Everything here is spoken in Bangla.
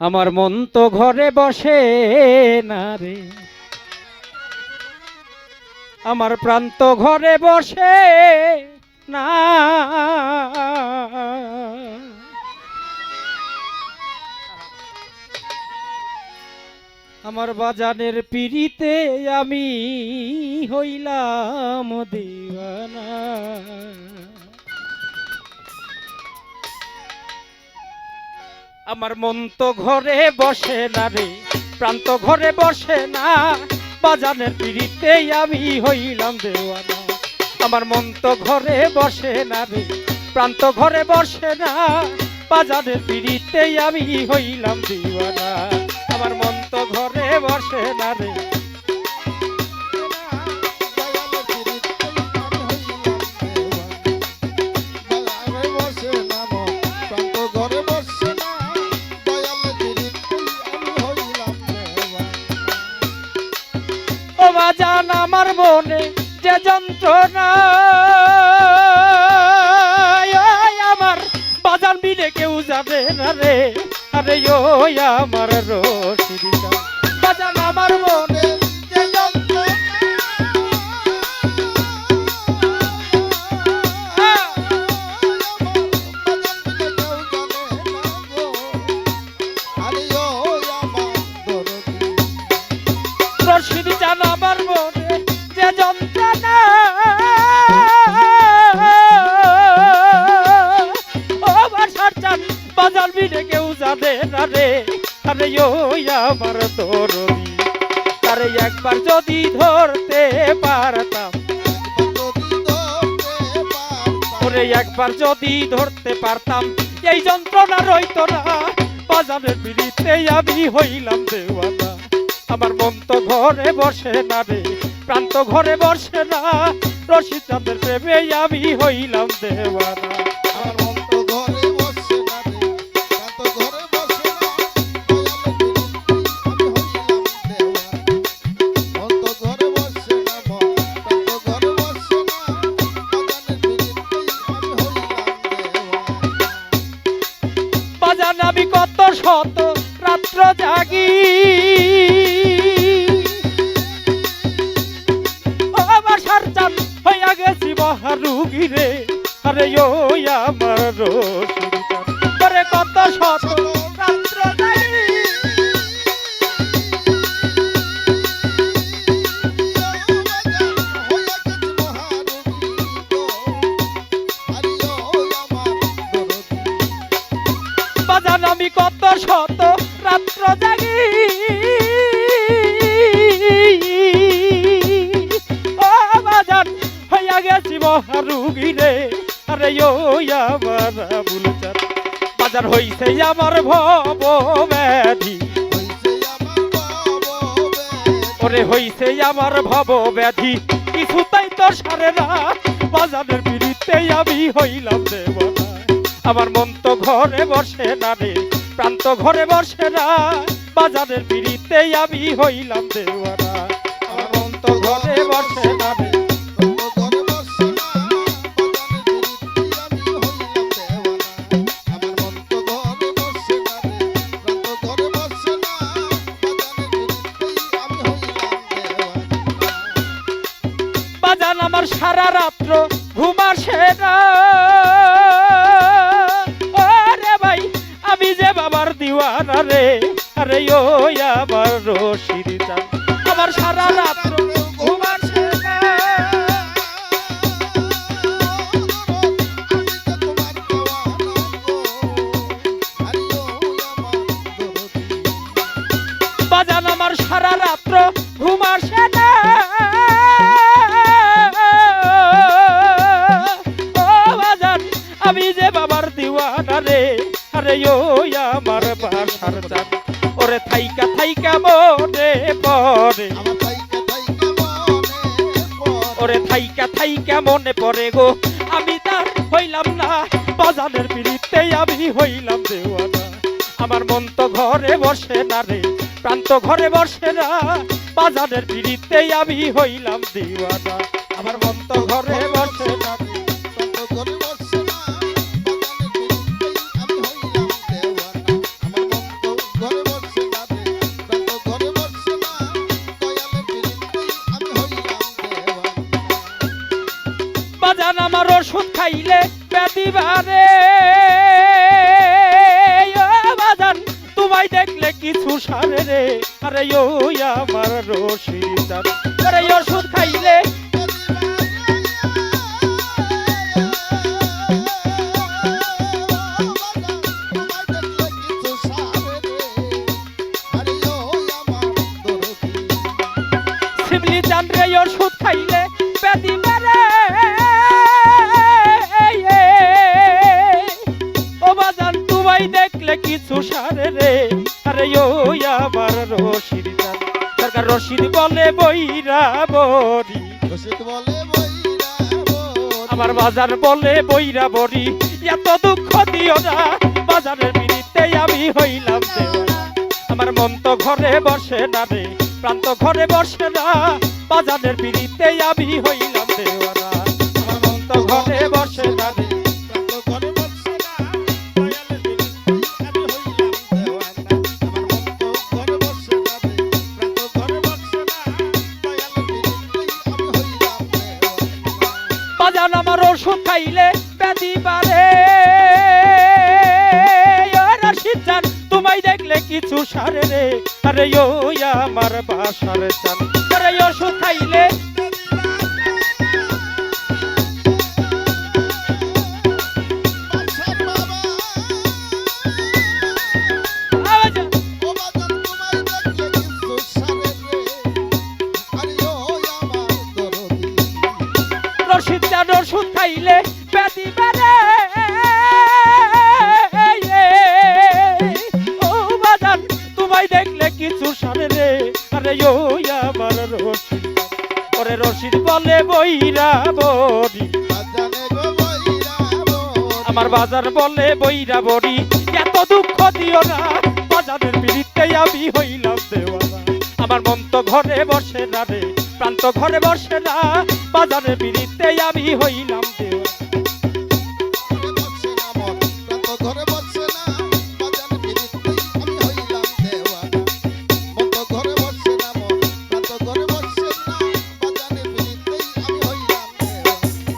আমার মন তো ঘরে বসে না রে। আমার প্রান্ত ঘরে বসে না। আমার বাজানের পিড়িতে আমি হইলাম দিওয়ানা। আমার মন তো ঘরে বসে না রে প্রান্ত ঘরে বসে না। বাজানের পিড়িতেই আমি হইলাম দেওয়ানা। আমার মন তো ঘরে বসে না রে প্রান্ত ঘরে বসে না। বাজানের পিড়িতেই আমি হইলাম দেওয়ানা। আমার মন তো ঘরে বসে না রে যে যন্ত্রণা। আমার বাজার বিলে কেউ যাবে না রে। আরে ওই আমার রসিদিকা বাজান আমার মনে কেউ না রে আরে আমার তরুণী। আরে একবার যদি ধরতে পারতাম, ওরে একবার যদি ধরতে পারতাম, এই যন্ত্রণা রইতো না। বাজারের বিড়িতে আমি হইলাম দেওয়ানা। আমার মন তো ঘরে বসে না রে প্রান্ত ঘরে বসে না। রশিদ চাঁদের প্রেমে আমি হইলাম দেওয়ানা। রাত্র জাগি। বাসার চান হইয়া গেছি মহারুগি রে আরে ও আমার করে কত শত জাগি। ও বাজান হইয়া গেছি মহারুগী রে আরে আমার বুলচার বাজার হইছে আমার ভব ব্যাধি ওরে হইছে আমার ভব ব্যাধি কিছুতাই তো সারে না। বাজারের বিড়িতে আমি হইলাম দেবনা আমার মন তো ঘরে বসে না রে। প্রান্ত ঘরে বসে না। বাজারের বিড়িতে আমি হইলাম দেওয়ানা। আমার মন ঘরে বসে না। আমার সারা রাত্র ঘুম না। দিওয়ানা রে আরে ও আবার রশিদ চান আমার সারা মনে পড়ে। ওরে থাইকা থাইকা মনে পড়ে গো। আমি তার হইলাম না বাজানের পিড়িতে আমি হইলাম দেওয়ানা। আমার মন তো ঘরে বসে না রে প্রান্ত ঘরে বসে না। বাজারের পিড়িতে আমি হইলাম দিওয়ানা। আমার মন তো ঘরে বসে না। কিছু সারে রে। আরে ও আমার রশিদ জান আরে ওষুধ খাইলে শিবলি চান রে ওষুধ দেখলে কিছু সারে রে? আরে ও আমার রশিদ সরকার রশিদ বলে বইরা বরি আমার বাজার বলে বইরা বরি এত দুঃখ দিও না। বাজারের বিড়িতে আমি হইলাম আমার মন তো ঘরে বসে না রে। প্রান্ত ঘরে বসে না। বাজারের বিড়িতে আমি হইলাম দেওয়ানা আমার মন তো ঘরে দেখলে কিছু সারে রে। আরে ও আমার বাসার চান আরে এই ওষুধ বড়ি। আমার বাজার বলে বইরা বড়ি। এত দুঃখ দিও না বাজারের পিড়িতে আমি হইলাম দেওয়ানা। আমার মন তো ঘরে বসে না রে প্রান্ত ঘরে বসে না বাজারের পিড়িতে আমি হইলাম দেওয়ানা।